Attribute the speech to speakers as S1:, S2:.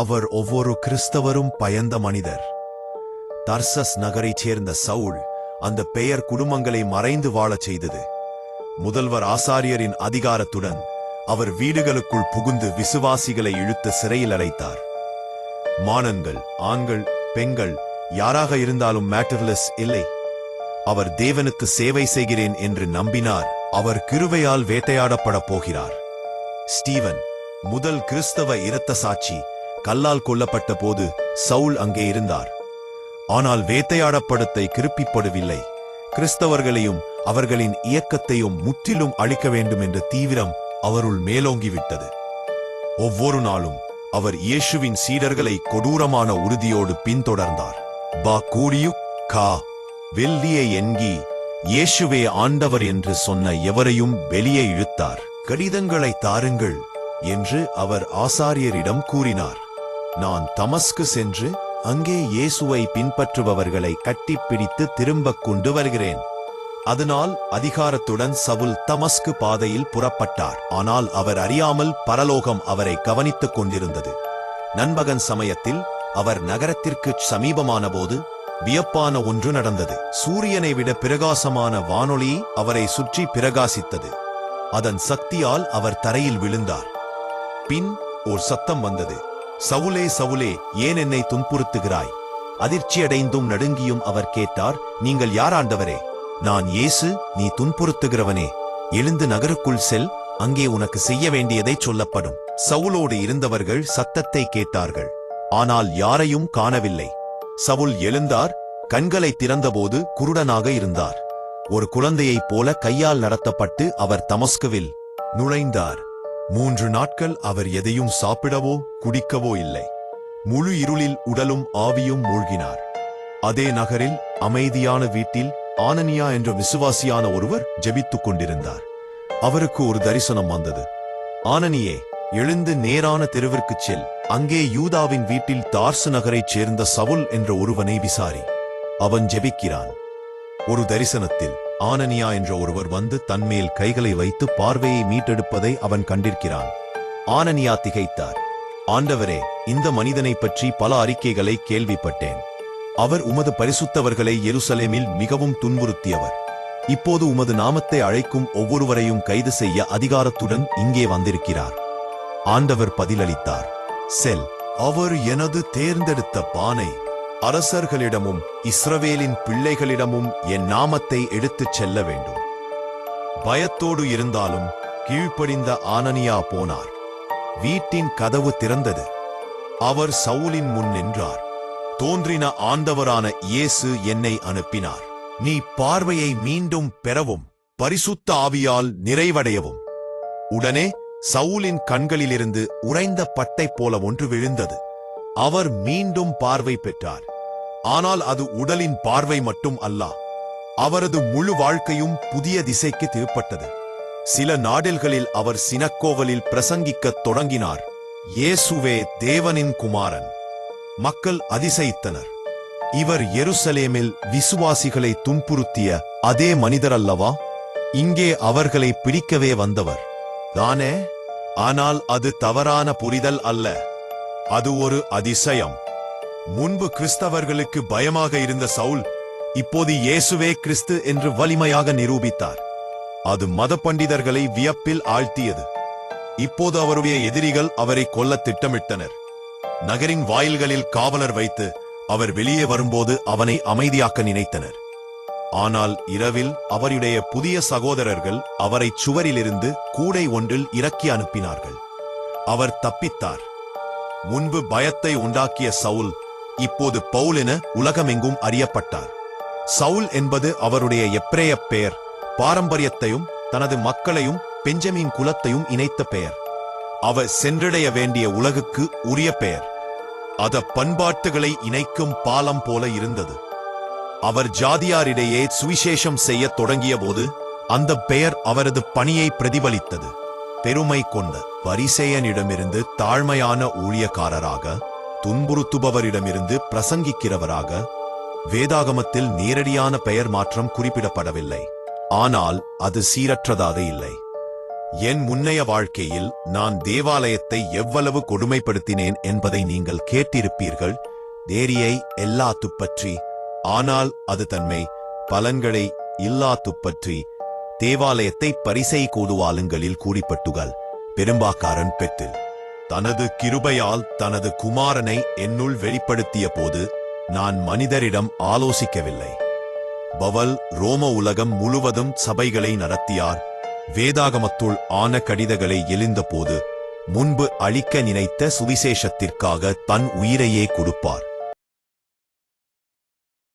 S1: அவர் ஒவ்வொரு கிறிஸ்தவரும் பயந்த மனிதர். தர்சஸ் நகரைச் சேர்ந்த சவுல் அந்த பெயர் குடும்பங்களை மறைந்து வாழச் செய்தது. முதல்வர் ஆசாரியரின் அதிகாரத்துடன் அவர் வீடுகளுக்குள் புகுந்து விசுவாசிகளை இழுத்து சிறையில் அடைத்தார். மானன்கள் ஆண்கள் பெண்கள் யாராக இருந்தாலும் மேட்டர்லெஸ் இல்லை. அவர் தேவனுக்கு சேவை செய்கிறேன் என்று நம்பினார். அவர் கிருவையால் வேட்டையாடப்படப் போகிறார். ஸ்டீவன் முதல் கிறிஸ்தவ இரத்த சாட்சி கல்லால் கொல்லப்பட்ட போது சவுல் அங்கே இருந்தார். ஆனால் வேட்டையாடப்படத்தை கிருப்பிப்படவில்லை. கிறிஸ்தவர்களையும் அவர்களின் இயக்கத்தையும் முற்றிலும் அழிக்க வேண்டும் என்ற தீவிரம் அவருள் மேலோங்கிவிட்டது. ஒவ்வொரு நாளும் அவர் இயேசுவின் சீடர்களை கொடூரமான உறுதியோடு பின்தொடர்ந்தார். பா கூடியு கா வெள்ளியை என்கி இயேசுவே ஆண்டவர் என்று சொன்ன எவரையும் வெளியே இழுத்தார். கடிதங்களை தாருங்கள் என்று அவர் ஆசாரியரிடம் கூறினார். நான் தமஸ்கு சென்று அங்கே இயேசுவை பின்பற்றுபவர்களை கட்டிப்பிடித்து திரும்ப கொண்டு வருகிறேன். அதனால் அதிகாரத்துடன் சவுல் தமஸ்கு பாதையில் புறப்பட்டார். ஆனால் அவர் அறியாமல் பரலோகம் அவரை கவனித்துக் கொண்டிருந்தது. நண்பகன் சமயத்தில் அவர் நகரத்திற்கு சமீபமான போது வியப்பான ஒன்று நடந்தது. சூரியனை விட பிரகாசமான வானொலி அவரை சுற்றி பிரகாசித்தது. அதன் சக்தியால் அவர் தரையில் விழுந்தார். பின் ஓர் சத்தம் வந்தது. சவுலே சவுலே ஏன் என்னை துன்புறுத்துகிறாய்? அதிர்ச்சியடைந்தும் நடுங்கியும் அவர் கேட்டார் நீங்கள் யாராண்டவரே? நான் இயேசு நீ துன்புறுத்துகிறவனே. எழுந்து நகருக்குள் செல் அங்கே உனக்கு செய்ய வேண்டியதை சொல்லப்படும். சவுலோடு இருந்தவர்கள் சத்தத்தை கேட்டார்கள். ஆனால் யாரையும் காணவில்லை. சவுல் எழுந்தார் கண்களை திறந்தபோது குருடனாக இருந்தார். ஒரு குழந்தையைப் போல கையால் நடத்தப்பட்டு அவர் தமஸ்குவில் நுழைந்தார். மூன்று நாட்கள் அவர் எதையும் சாப்பிடவோ குடிக்கவோ இல்லை. முழு இருளில் உடலும் ஆவியும் மூழ்கினார். அதே நகரில் அமைதியான வீட்டில் ஆனனியா என்ற விசுவாசியான ஒருவர் ஜெபித்துக் கொண்டிருந்தார். அவருக்கு ஒரு தரிசனம் வந்தது. ஆனனியே எழுந்து நேரான தெருவிற்கு செல். அங்கே யூதாவின் வீட்டில் தார்சு நகரைச் சேர்ந்த சவுல் என்ற ஒருவனை விசாரி. அவன் ஜெபிக்கிறான். ஒரு தரிசனத்தில் ஆனனியா என்ற ஒருவர் வந்து தன்மேல் கைகளை வைத்து பார்வையை மீட்டெடுப்பதை அவன் கண்டிருக்கிறான். ஆனனியா திகைத்தார். ஆண்டவரே இந்த மனிதனை பற்றி பல அறிக்கைகளை கேள்விப்பட்டேன். அவர் உமது பரிசுத்தவர்களை எருசலேமில் மிகவும் துன்புறுத்தியவர். இப்போது உமது நாமத்தை அழைக்கும் ஒவ்வொருவரையும் கைது செய்ய அதிகாரத்துடன் இங்கே வந்திருக்கிறார். ஆண்டவர் பதிலளித்தார். செல் அவர் எனது தேர்ந்தெடுத்த பானை. அரசர்களிடமும் இஸ்ரவேலின் பிள்ளைகளிடமும் என் நாமத்தை எடுத்துச் செல்ல வேண்டும். பயத்தோடு இருந்தாலும் கீழ்ப்படிந்த ஆனனியா போனார். வீட்டின் கதவு திறந்தது. அவர் சவுலின் முன் நின்றார். தோன்றின ஆண்டவரான இயேசு என்னை அனுப்பினார். நீ பார்வையை மீண்டும் பெறவும் பரிசுத்த ஆவியால் நிறைவடையவும். உடனே சவுலின் கண்களிலிருந்து உறைந்த பட்டை போல ஒன்று விழுந்தது. அவர் மீண்டும் பார்வை பெற்றார். ஆனால் அது உடலின் பார்வை மட்டும் அல்ல அவரது முழு வாழ்க்கையும் புதிய திசைக்கு திருப்பட்டது. சில நாடல்களில் அவர் சினக்கோவலில் பிரசங்கிக்கத் தொடங்கினார். இயேசுவே தேவனின் குமாரன். மக்கள் அதிசயித்தனர். இவர் எருசலேமில் விசுவாசிகளை துன்புறுத்திய அதே மனிதர் அல்லவா இங்கே அவர்களை பிடிக்கவே வந்தவர். தானே? ஆனால் அது தவறான புரிதல் அல்ல. அது ஒரு அதிசயம். முன்பு கிறிஸ்தவர்களுக்கு பயமாக இருந்த சவுல் இப்போது இயேசுவே கிறிஸ்து என்று வலிமையாக நிரூபித்தார். அது மத பண்டிதர்களை வியப்பில் ஆழ்த்தியது. இப்போது அவருடைய எதிரிகள் அவரை கொல்ல திட்டமிட்டனர். நகரின் வாயில்களில் காவலர் வைத்து அவர் வெளியே வரும்போது அவனை அமைதியாக்க நினைத்தனர். ஆனால் இரவில் அவருடைய புதிய சகோதரர்கள் அவரை சுவரிலிருந்து கூடை ஒன்றில் இறக்கி அனுப்பினார்கள். அவர் தப்பித்தார். முன்பு பயத்தை உண்டாக்கிய சவுல் இப்போது பவுல் என உலகமெங்கும் அறியப்பட்டார். சவுல் என்பது அவருடைய எப்ரேய பெயர் பாரம்பரியத்தையும் தனது மக்களையும் பெஞ்சமின் குலத்தையும் இணைத்த பெயர். அவர் சென்றடைய வேண்டிய உலகுக்கு உரிய பெயர். அத பண்பாட்டுகளை இணைக்கும் பாலம் போல இருந்தது. அவர் ஜாதியாரிடையே சுவிசேஷம் செய்ய தொடங்கிய போது அந்த பெயர் அவரது பணியை பிரதிபலித்தது. பெருமை கொண்ட பரிசேயனிடமிருந்து தாழ்மையான ஊழியக்காரராக துன்புறுத்துபவரிடமிருந்து பிரசங்கிக்கிறவராக வேதாகமத்தில் நேரடியான பெயர் மாற்றம் குறிப்பிடப்படவில்லை. ஆனால் அது சீரற்றதாக இல்லை. என் முன்னைய வாழ்க்கையில் நான் தேவாலயத்தை எவ்வளவு கொடுமைப்படுத்தினேன் என்பதை நீங்கள் கேட்டிருப்பீர்கள். தேரியை எல்லா துப்பற்றி ஆனால் அது தன்மை பலன்களை இல்லா துப்பற்றி தேவாலயத்தை பரிசை கூடுவாலுங்களில் கூடிப்பட்டுகள். பெரும்பாக்காரன் பெற்றில். தனது கிருபையால் தனது குமாரனை என்னுள் வெளிப்படுத்திய போது நான் மனிதரிடம் ஆலோசிக்கவில்லை. பவல் ரோம உலகம் முழுவதும் சபைகளை நடத்தியார். வேதாகமத்துள் ஆன கடிதங்களை எழுந்தபோது முன்பு அழிக்க நினைத்த சுவிசேஷத்திற்காக தன் உயிரையே கொடுப்பார்.